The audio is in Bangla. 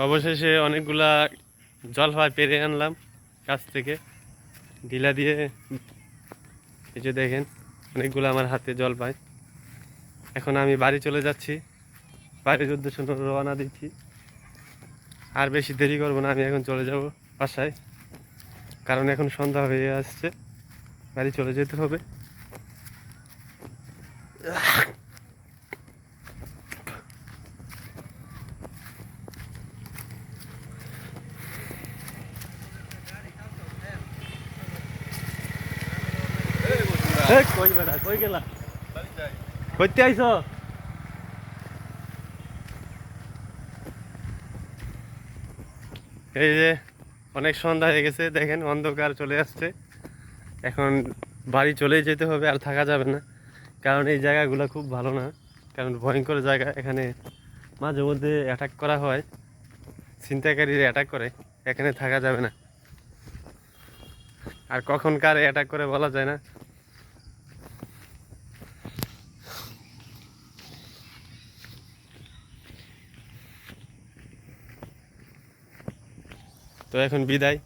অবশেষে অনেকগুলা জলপাই পেরে আনলাম গাছ থেকে। ঢিলা দিয়ে এই যে দেখেন, অনেকগুলো আমার হাতে জল জলপাই এখন আমি বাড়ি চলে যাচ্ছি। বাড়ির উদ্দেশ্যে রওনা দিচ্ছি। আর বেশি দেরি করব না, আমি এখন চলে যাব বাসায়। কারণ এখন সন্ধ্যা হয়ে আসছে, বাড়ি চলে যেতে হবে এই, এই যে, অনেক সন্ধ্যা হয়ে গেছে, দেখেন অন্ধকার চলে আসছে। এখন বাড়ি চলেই যেতে হবে, আর থাকা যাবে না। কারণ এই জায়গাগুলো খুব ভালো না, কারণ ভয়ঙ্কর জায়গা। এখানে মাঝে মধ্যে অ্যাটাক করা হয়, ছিনতাইকারীরা অ্যাটাক করে, এখানে থাকা যাবে না। আর কখন কার অ্যাটাক করে বলা যায় না। তো এখন বিদায়।